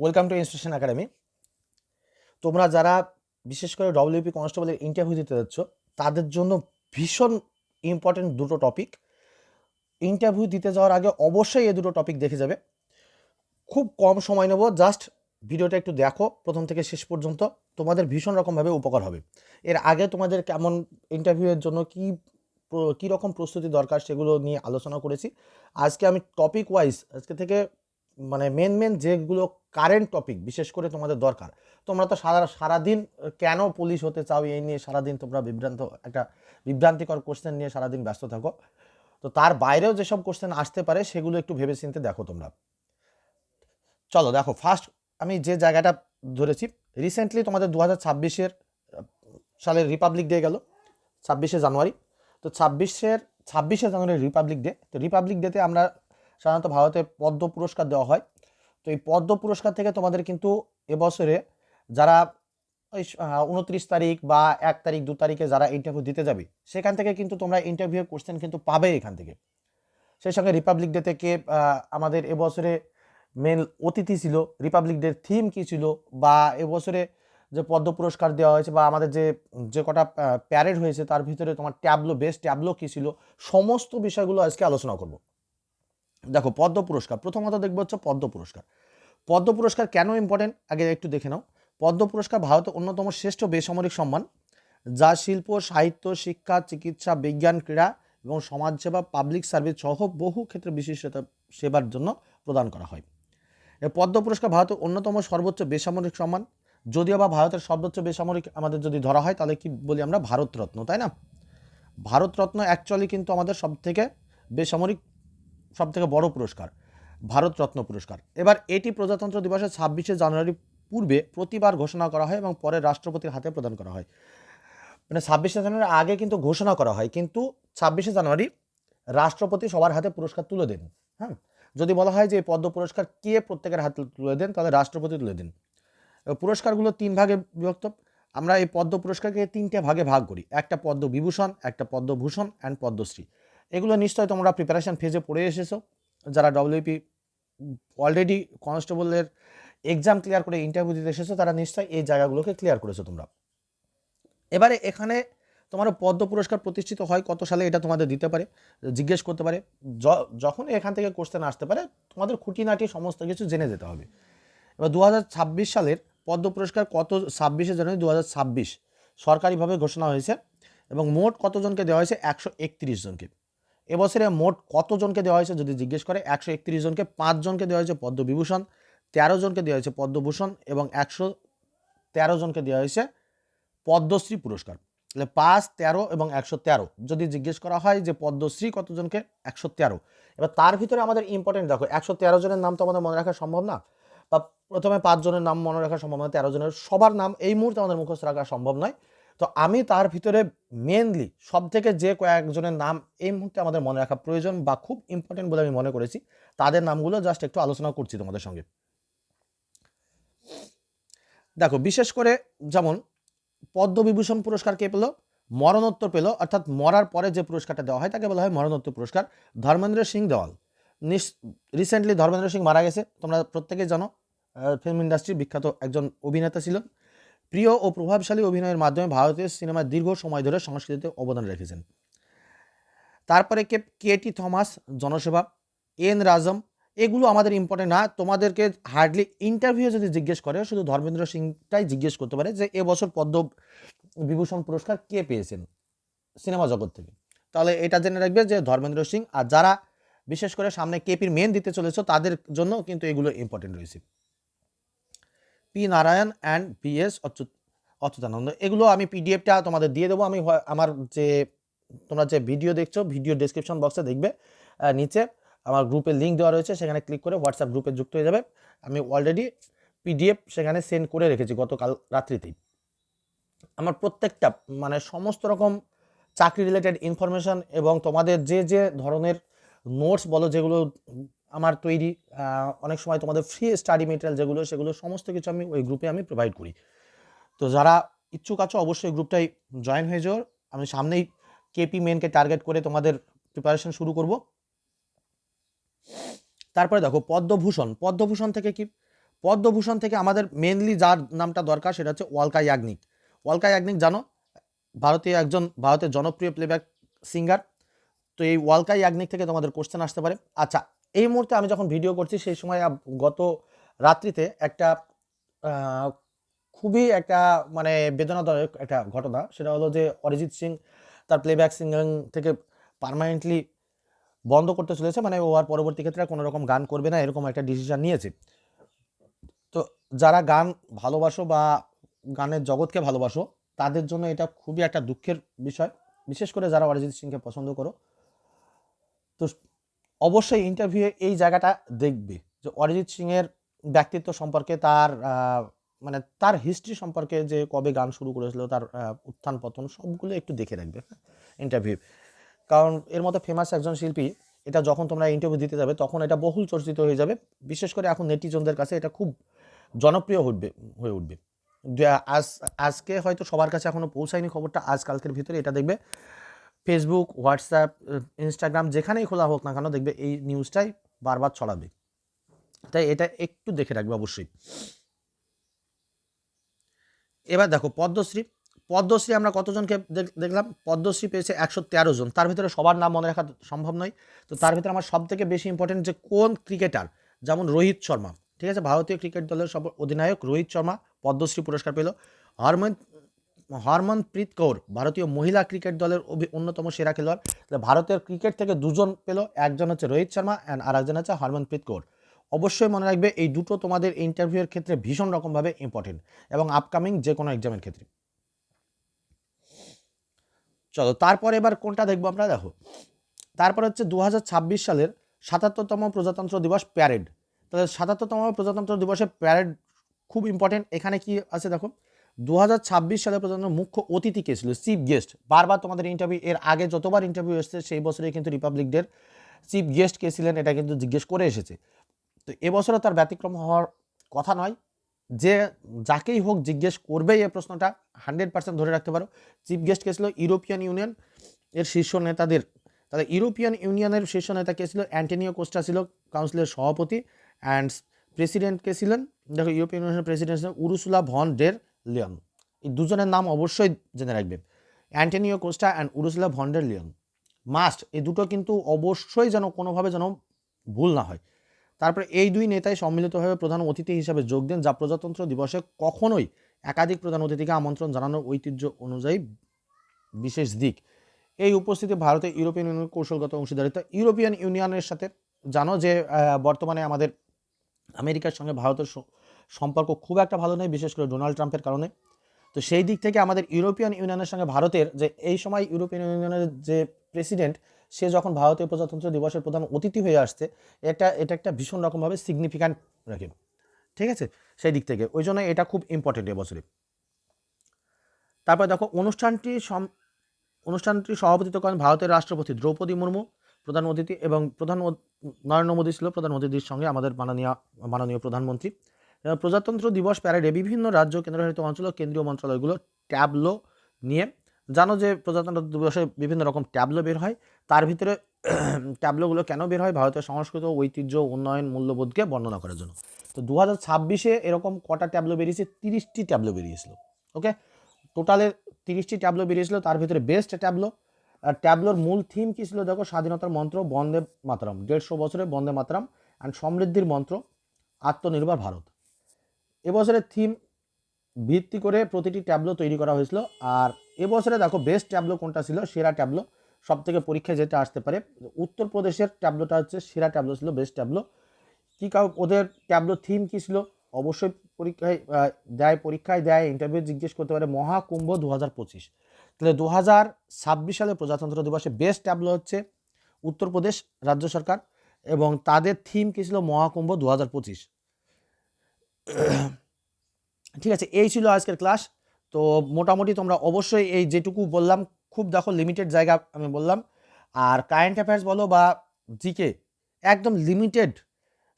Welcome to institution academy তোমরা যারা বিশেষ করে ডব্লিউপি কনস্টেবলের ইন্টারভিউ দিতে যাচ্ছ, তাদের জন্য ভীষণ ইম্পর্টেন্ট দুটো টপিক ইন্টারভিউ দিতে যাওয়ার আগে অবশ্যই এই দুটো টপিক দেখে যাবে। খুব কম সময় নেব জাস্ট ভিডিওটা একটু দেখো, প্রথম থেকে শেষ পর্যন্ত। তোমাদের ভীষণ রকমভাবে উপকার হবে। এর আগে তোমাদের কেমন ইন্টারভিউয়ের জন্য কী কী রকম প্রস্তুতি দরকার সেগুলো নিয়ে আলোচনা করেছি। আজকে আমি টপিক ওয়াইজ আজকে থেকে মানে মেন মেন যেগুলো কারেন্ট টপিক বিশেষ করে তোমাদের দরকার। তোমরা তো সারা, সারাদিন কেন পুলিশ হতে চাও এই নিয়ে সারাদিন তোমরা বিভ্রান্ত, একটা বিভ্রান্তিকর কোশ্চেন নিয়ে সারাদিন ব্যস্ত থাকো। তো তার বাইরেও যেসব কোশ্চেন আসতে পারে, সেগুলো একটু ভেবে চিনতে দেখো তোমরা। চলো, দেখো ফার্স্ট আমি যে জায়গাটা ধরেছি রিসেন্টলি তোমাদের দু হাজার ছাব্বিশের সালের রিপাবলিক ডে গেল, ছাব্বিশে জানুয়ারি। তো ছাব্বিশের, ছাব্বিশে জানুয়ারি রিপাবলিক ডে তো রিপাবলিক ডেতে আমরা সাধারণত ভারতে পদ্ম পুরস্কার দেওয়া হয়। তো এই পদ্ম পুরস্কার থেকে তোমাদের কিন্তু এবছরে যারা ওই উনত্রিশ তারিখ বা এক তারিখ, দু তারিখে যারা ইন্টারভিউ দিতে যাবে, সেখান থেকে কিন্তু তোমরা ইন্টারভিউ কোশ্চেন কিন্তু পাবে এখান থেকে। সেই সঙ্গে রিপাবলিক ডে থেকে আমাদের এবছরে মেন অতিথি ছিল রিপাবলিক ডের থিম কী ছিল বা এবছরে যে পদ্ম পুরস্কার দেওয়া হয়েছে বা আমাদের যে যে কটা প্যারেড হয়েছে, তার ভিতরে তোমার ট্যাবলো বেস্ট ট্যাবলো কী ছিল, সমস্ত বিষয়গুলো আজকে আলোচনা করব। দেখো, পদ্ম পুরস্কার। প্রথমত দেখব হচ্ছে পদ্ম পুরস্কার। পদ্ম পুরস্কার কেন ইম্পর্টেন্ট আগে একটু দেখে নাও। পদ্ম পুরস্কার ভারতের অন্যতম শ্রেষ্ঠ বেসামরিক সম্মান, যা শিল্প, সাহিত্য, শিক্ষা, চিকিৎসা, বিজ্ঞান, ক্রীড়া এবং সমাজসেবা পাবলিক সার্ভিস সহ বহু ক্ষেত্রে বিশিষ্টতা সেবার জন্য প্রদান করা হয়। পদ্ম পুরস্কার ভারতের অন্যতম সর্বোচ্চ বেসামরিক সম্মান। যদিও বা ভারতের সর্বোচ্চ বেসামরিক আমাদের যদি ধরা হয়, তাহলে কি বলি আমরা ভারতরত্ন, তাই না? ভারতরত্ন অ্যাকচুয়ালি কিন্তু আমাদের সব থেকে বেসামরিক সব থেকে বড় পুরস্কার ভারতরত্ন পুরস্কার। এবার এটি প্রজাতন্ত্র দিবসের ছাব্বিশে জানুয়ারি পূর্বে প্রতিবার ঘোষণা করা হয় এবং পরে রাষ্ট্রপতির হাতে প্রদান করা হয়। মানে ছাব্বিশে জানুয়ারি আগে কিন্তু ঘোষণা করা হয়, কিন্তু ছাব্বিশে জানুয়ারি রাষ্ট্রপতি সবার হাতে পুরস্কার তুলে দেন। হ্যাঁ যদি বলা হয় যে এই পদ্ম পুরস্কার কে প্রত্যেকের হাতে তুলে দেন, তাহলে রাষ্ট্রপতি তুলে দেন। পুরস্কারগুলো তিন ভাগে বিভক্ত। আমরা এই পদ্ম পুরস্কারকে তিনটে ভাগে ভাগ করি, একটা পদ্ম বিভূষণ, একটা পদ্মভূষণ অ্যান্ড পদ্মশ্রী। এগুলো নিশ্চয়ই তোমরা প্রিপারেশান ফেজে পড়ে এসেছ। যারা ডব্লিউপি অলরেডি কনস্টেবলের এক্সাম ক্লিয়ার করে ইন্টারভিউ দিতে এসেছ, তারা নিশ্চয়ই এই জায়গাগুলোকে ক্লিয়ার করেছ তোমরা। এবারে এখানে তোমার পদ্ম পুরস্কার প্রতিষ্ঠিত হয় কত সালে এটা তোমাদের দিতে পারে, জিজ্ঞেস করতে পারে। যখন এখান থেকে কোশ্চেন আসতে পারে, তোমাদের খুঁটিনাটি সমস্ত কিছু জেনে যেতে হবে। এবার দু হাজার ছাব্বিশ সালের পদ্ম পুরস্কার কত, ছাব্বিশে জানুয়ারি দু হাজার ছাব্বিশ সরকারিভাবে ঘোষণা হয়েছে এবং মোট কতজনকে দেওয়া হয়েছে? একশো একত্রিশ জনকে। এবছরে মোট কতজনকে দেওয়া হয়েছে যদি জিজ্ঞেস করে, একশো একত্রিশ জনকে পাঁচজনকে দেওয়া হয়েছে পদ্মবিভূষণ, তেরো জনকে দেওয়া হয়েছে পদ্মভূষণ এবং একশো তেরো জনকে দেওয়া হয়েছে পদ্মশ্রী পুরস্কার। তাহলে পাঁচ, তেরো এবং একশো তেরো, যদি জিজ্ঞেস করা হয় যে পদ্মশ্রী কতজনকে, একশো তেরো। এবার তার ভিতরে আমাদের ইম্পর্টেন্ট দেখো, একশো তেরো জনের নাম তো আমাদের মনে রাখা সম্ভব না। বা প্রথমে পাঁচজনের নাম মনে রাখা সম্ভব নয় তেরো জনের সবার নাম এই মুহূর্তে আমাদের মুখস্থ রাখা সম্ভব নয়। তো আমি তার ভিতরে মেনলি সব থেকে যে কয়েকজনের নাম এই মুহূর্তে আমাদের মনে রাখা প্রয়োজন বা খুব ইম্পর্টেন্ট বলে আমি মনে করেছি, তাদের নামগুলো জাস্ট একটু আলোচনা করছি তোমাদের সঙ্গে। দেখো, বিশেষ করে যেমন পদ্মবিভূষণ পুরস্কার কে পেল? মরণোত্তর পেল, অর্থাৎ মরার পরে যে পুরস্কারটা দেওয়া হয়, তাকে বলা হয় মরণোত্তর পুরস্কার। ধর্মেন্দ্র সিং দেওয়াল। রিসেন্টলি ধর্মেন্দ্র সিং মারা গেছে। তোমরা প্রত্যেকেই জানো ফিল্ম ইন্ডাস্ট্রির বিখ্যাত একজন অভিনেতা ছিলেন। প্রিয় ও প্রভাবশালী অভিনয়ের মাধ্যমে ভারতীয় সিনেমায় দীর্ঘ সময় ধরে সংস্কৃতিতে অবদান রেখেছেন। তারপরে কে কেটি থমাস, জনসেবা, এন রাজম, এগুলো আমাদের ইম্পর্টেন্ট না। তোমাদেরকে হার্ডলি ইন্টারভিউ যদি জিজ্ঞেস করে, শুধু ধর্মেন্দ্র সিংটাই জিজ্ঞেস করতে পারে যে, এবছর পদ্ম বিভূষণ পুরস্কার কে পেয়েছেন সিনেমা জগৎ থেকে? তাহলে এটা জেনে রাখবে যে, ধর্মেন্দ্র সিং আর যারা বিশেষ করে সামনে কেপির মেন দিতে চলেছ, তাদের জন্য কিন্তু এগুলো ইম্পর্টেন্ট রয়েছে। P Narayan and B S Achyut Achyutananda এগুলো আমি পিডিএফটা তোমাদের দিয়ে দেবো। আমি আমার যে, তোমরা যে ভিডিও দেখছ ভিডিও ডিসক্রিপশন বক্সে দেখবে। নিচে আমার গ্রুপের লিঙ্ক দেওয়া রয়েছে। সেখানে ক্লিক করে হোয়াটসঅ্যাপ গ্রুপে যুক্ত হয়ে যাবে। আমি অলরেডি পিডিএফ সেখানে সেন্ড করে রেখেছি গতকাল রাত্রিতেই আমার প্রত্যেকটা মানে সমস্ত রকম চাকরি রিলেটেড ইনফরমেশান এবং তোমাদের যে যে ধরনের নোটস বলো, যেগুলো আমার তৈরি অনেক সময় তোমাদের ফ্রি স্টাডি মেটেরিয়াল যেগুলো, সেগুলো সমস্ত কিছু আমি ওই গ্রুপে আমি প্রোভাইড করি। তো যারা ইচ্ছুক আছো, অবশ্যই গ্রুপটাই জয়েন হয়ে যাও। আমি সামনেই কেপি মেনকে টার্গেট করে তোমাদের প্রিপারেশন শুরু করব। তারপরে দেখো, পদ্মভূষণ। পদ্মভূষণ থেকে কি? পদ্মভূষণ থেকে আমাদের মেনলি যার নামটা দরকার, সেটা হচ্ছে ওয়ালকা ইয়াগনিক ওয়ালকা ইয়াগনিক জানো? ভারতীয় একজন, ভারতের জনপ্রিয় প্লেব্যাক সিঙ্গার তো এই ওয়ালকা ইয়াগনিক থেকে তোমাদের কোশ্চেন আসতে পারে। আচ্ছা এই মুহূর্তে আমি যখন ভিডিও করছি, সেই সময় গত রাত্রিতে একটা খুবই একটা মানে বেদনাদায়ক একটা ঘটনা। সেটা হলো যে অরিজিৎ সিং তার প্লেব্যাক সিঙ্গিং থেকে পার্মানেন্টলি বন্ধ করতে চলেছে। মানে ও আর পরবর্তী ক্ষেত্রে কোনো রকম গান করবে না, এরকম একটা ডিসিশন নিয়েছে। তো যারা গান ভালোবাসো বা গানের জগৎকে ভালোবাসো, তাদের জন্য এটা খুবই একটা দুঃখের বিষয়। বিশেষ করে যারা অরিজিৎ সিংকে পছন্দ করো। তো অবশ্যই ইন্টারভিউয়ে এই জায়গাটা দেখবে যে অরিজিৎ সিংয়ের ব্যক্তিত্ব সম্পর্কে তার মানে তার হিস্ট্রি সম্পর্কে যে কবে গান শুরু করেছিল, তার উত্থান পতন সবগুলো একটু দেখে রাখবে ইন্টারভিউ কারণ এর মতো ফেমাস একজন শিল্পী, এটা যখন তোমরা ইন্টারভিউ দিতে যাবে, তখন এটা বহুল চর্চিত হয়ে যাবে। বিশেষ করে এখন নেটিজনদের কাছে এটা খুব জনপ্রিয় উঠবে হয়ে উঠবে। আজ, আজকে হয়তো সবার কাছে এখনও পৌঁছায়নি খবরটা আজকালকের ভিতরে এটা দেখবে। ফেসবুক হোয়াটসঅ্যাপ ইনস্টাগ্রাম যেখানেই খোলা হোক না কেন দেখবে এই নিউজটাই বারবার ছড়াবে। তাই এটা একটু দেখে রাখবে অবশ্যই। এবার দেখো, পদ্মশ্রী। পদ্মশ্রী আমরা কতজনকে দেখলাম? পদ্মশ্রী পেয়েছে একশো তেরো জন। তার ভিতরে সবার নাম মনে রাখা সম্ভব নয়। তো তার ভিতরে আমার সব থেকে বেশি ইম্পর্টেন্ট যে কোন ক্রিকেটার যেমন রোহিত শর্মা। ঠিক আছে? ভারতীয় ক্রিকেট দলের সব অধিনায়ক রোহিত শর্মা পদ্মশ্রী পুরস্কার পেল। হরমন হরমনপ্রীত কৌর, ভারতীয় মহিলা ক্রিকেট দলের অন্যতম সেরা খেলোয়াড়। তাহলে ভারতের ক্রিকেট থেকে দুজন পেল, একজন হচ্ছে রোহিত শর্মা অ্যান্ড আর একজন হচ্ছে হরমনপ্রীত কৌর। অবশ্যই মনে রাখবে, এই দুটো তোমাদের ইন্টারভিউয়ের ক্ষেত্রে ভীষণ রকমভাবে ইম্পর্টেন্ট এবং আপকামিং যে কোনো এক্সামের ক্ষেত্রে। চলো, তারপর এবার কোনটা দেখব আমরা? দেখো, তারপর হচ্ছে দু হাজার ছাব্বিশ সালের সাতাত্তরতম প্রজাতন্ত্র দিবস প্যারেড তাহলে সাতাত্তরতম প্রজাতন্ত্র দিবসের প্যারেড খুব ইম্পর্টেন্ট এখানে কি আছে দেখো? দু হাজার ছাব্বিশ সালে পর্যন্ত মুখ্য অতিথি কে ছিল? Chief guest. বারবার তোমাদের ইন্টারভিউ এর আগে যতবার ইন্টারভিউ এসেছে, সেই বছরে কিন্তু রিপাবলিক ডের চিফ গেস্ট কে ছিলেন, এটা কিন্তু জিজ্ঞেস করে এসেছে। তো এবছরও তার ব্যতিক্রম হওয়ার কথা নয়। যে যাকেই হোক জিজ্ঞেস করবেই এই প্রশ্নটা, হান্ড্রেড পার্সেন্ট ধরে রাখতে পারো। চিফ গেস্ট কে ছিল ইউরোপিয়ান ইউনিয়ন এর শীর্ষ নেতাদের তাহলে ইউরোপিয়ান ইউনিয়নের শীর্ষ নেতা কে ছিল? অ্যান্টনিও কোস্টা ছিল, কাউন্সিলের সভাপতি। অ্যান্ড প্রেসিডেন্ট কে ছিলেন, দেখো ইউরোপিয়ান ইউনিয়নের প্রেসিডেন্ট ছিলেন উরুসুলা ভন ডের লিয়ন এই দুজনের নাম অবশ্যই জেনে রাখবে। Antonio Costa and Ursula von der Leyen must এই দুটো কিন্তু অবশ্যই যেন কোনোভাবে যেন ভুল না হয়। তারপরে এই দুই নেতাই সম্মিলিতভাবে প্রধান অতিথি হিসাবে যোগ দেন যা প্রজাতন্ত্র দিবসে কখনোই একাধিক প্রধান অতিথিকে আমন্ত্রণ জানানোর ঐতিহ্য অনুযায়ী বিশেষ দিক। এই উপস্থিতি ভারতে ইউরোপিয়ান ইউনিয়নের কৌশলগত অংশীদারিত্ব, ইউরোপিয়ান ইউনিয়নের সাথে জানো যে বর্তমানে আমাদের আমেরিকার সঙ্গে ভারতের সম্পর্ক খুব একটা ভালো নয় বিশেষ করে ডোনাল্ড ট্রাম্পের কারণে। তো সেই দিক থেকে আমাদের ইউরোপিয়ান ইউনিয়নের সঙ্গে ভারতের যে, এই সময় ইউরোপিয়ান ইউনিয়নের যে প্রেসিডেন্ট, সে যখন ভারতীয় প্রজাতন্ত্র দিবসের প্রধান অতিথি হয়ে আসছে, এটা এটা একটা ভীষণ রকমভাবে সিগনিফিক্যান্ট রাখে। ঠিক আছে? সেই দিক থেকে। ওই জন্য এটা খুব ইম্পর্টেন্ট এবছরে তারপর দেখো, অনুষ্ঠানটি অনুষ্ঠানটি সভাপতিত্ব করেন ভারতের রাষ্ট্রপতি দ্রৌপদী মুর্মু, প্রধান অতিথি এবং প্রধান নরেন্দ্র মোদী ছিল প্রধান অতিথির সঙ্গে আমাদের মাননীয় মাননীয় প্রধানমন্ত্রী। প্রজাতন্ত্র দিবস প্যারেডে বিভিন্ন রাজ্য কেন্দ্রশাসিত অঞ্চল কেন্দ্রীয় মন্ত্রণালয়গুলো ট্যাবলো নিয়ে জানো যে প্রজাতন্ত্র দিবসে বিভিন্ন রকম ট্যাবলো বের হয়। তার ভিতরে ট্যাবলোগুলো কেন বের হয়? ভারতের সংস্কৃত ঐতিহ্য উন্নয়ন মূল্যবোধকে বর্ণনা করার জন্য। তো দু হাজার ছাব্বিশে এরকম কটা ট্যাবলো বেরিয়েছে? তিরিশটি ট্যাবলো বেরিয়েছিল, ওকে? টোটালে তিরিশটি ট্যাবলো বেরিয়েছিল, তার ভিতরে বেস্ট ট্যাবলো। আর ট্যাবলোর মূল থিম কী ছিল? দেখো, স্বাধীনতার মন্ত্র, বন্দে মাতরম, দেড়শো বছরে বন্দে মাতরম অ্যান্ড সমৃদ্ধির মন্ত্র, আত্মনির্ভর ভারত। এবছরের থিম ভিত্তি করে প্রতিটি ট্যাবলো তৈরি করা হয়েছিল। আর এবছরে দেখো বেস্ট ট্যাবলো কোনটা ছিল? সেরা ট্যাবলো সব থেকে পরীক্ষায় যেটা আসতে পারে, উত্তরপ্রদেশের ট্যাবলোটা হচ্ছে সেরা ট্যাবলো ছিল বেস্ট ট্যাবলো কী কাউ, ওদের ট্যাবলো থিম কী ছিল? অবশ্যই পরীক্ষায় দেয় পরীক্ষায় দেয় ইন্টারভিউ জিজ্ঞেস করতে পারে মহাকুম্ভ দু হাজার পঁচিশ। তাহলে দু হাজার ছাব্বিশ সালে প্রজাতন্ত্র দিবসে বেস্ট ট্যাবলো হচ্ছে উত্তরপ্রদেশ রাজ্য সরকার এবং তাদের থিম কী ছিল? মহাকুম্ভ দু হাজার পঁচিশ। ঠিক আছে, এই ছিল আজকের ক্লাস তো মোটামুটি তোমরা অবশ্যই এই যেটুকু বললাম, খুব দেখো লিমিটেড জায়গা আমি বললাম। আর কারেন্ট অ্যাফেয়ার্স বলো বা জিকে একদম লিমিটেড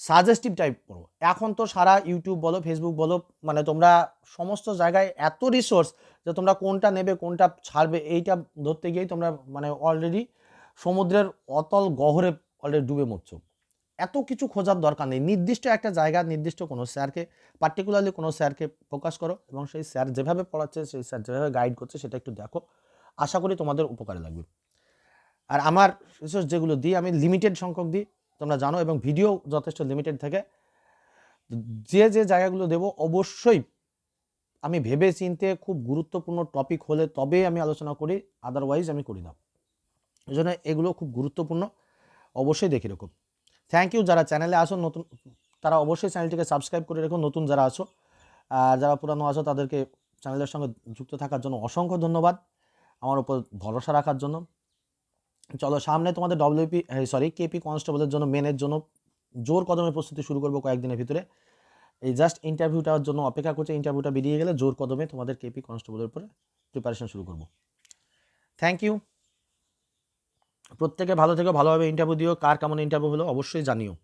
সাজেস্টিভ টাইপ করো এখন তো সারা ইউটিউব বলো ফেসবুক বলো মানে তোমরা সমস্ত জায়গায় এত রিসোর্স যে তোমরা কোনটা নেবে, কোনটা ছাড়বে, এইটা ধরতে গিয়েই তোমরা মানে অলরেডি সমুদ্রের অতল গহরে অলরেডি ডুবে মরছো। এত কিছু খোঁজার দরকার নেই। নির্দিষ্ট একটা জায়গা, নির্দিষ্ট কোনো স্যারকে পার্টিকুলারলি কোনো স্যারকে ফোকাস করো এবং সেই স্যার যেভাবে পড়াচ্ছে, সেই স্যার যেভাবে গাইড করছে সেটা একটু দেখো। আশা করি তোমাদের উপকারে লাগবে। আর আমার রিসোর্স যেগুলো দিই, আমি লিমিটেড সংখ্যক দিই, তোমরা জানো এবং ভিডিও যথেষ্ট লিমিটেড থাকে। যে যে জায়গাগুলো দেবো, অবশ্যই আমি ভেবে চিনতে খুব গুরুত্বপূর্ণ টপিক হলে তবে আমি আলোচনা করি আদারওয়াইজ আমি করি না। এই জন্য এগুলো খুব গুরুত্বপূর্ণ। অবশ্যই দেখে রাখো। থ্যাংক ইউ যারা চ্যানেলে আসো, নতুন, তারা অবশ্যই চ্যানেলটিকে সাবস্ক্রাইব করে রেখো, নতুন যারা আছো আর যারা পুরানো আছো তাদেরকে চ্যানেলের সঙ্গে যুক্ত থাকার জন্য অসংখ্য ধন্যবাদ আমার উপর ভরসা রাখার জন্য। চলো, সামনে তোমাদের ডব্লিউপি সরি কেপি কনস্টেবলের জন্য মেনের জন্য জোর কদমে প্রস্তুতি শুরু করব কয়েকদিনের ভিতরে। এই জাস্ট ইন্টারভিউটার জন্য অপেক্ষা করছে ইন্টারভিউটা বেরিয়ে গেলে জোর কদমে তোমাদের কেপি কনস্টেবলের উপরে প্রিপারেশন শুরু করব। থ্যাংক ইউ প্রত্যেকে ভালো থেকে ভালোভাবে ইন্টারভিউ দিও। কার কেমন ইন্টারভিউ হলো অবশ্যই জানিও।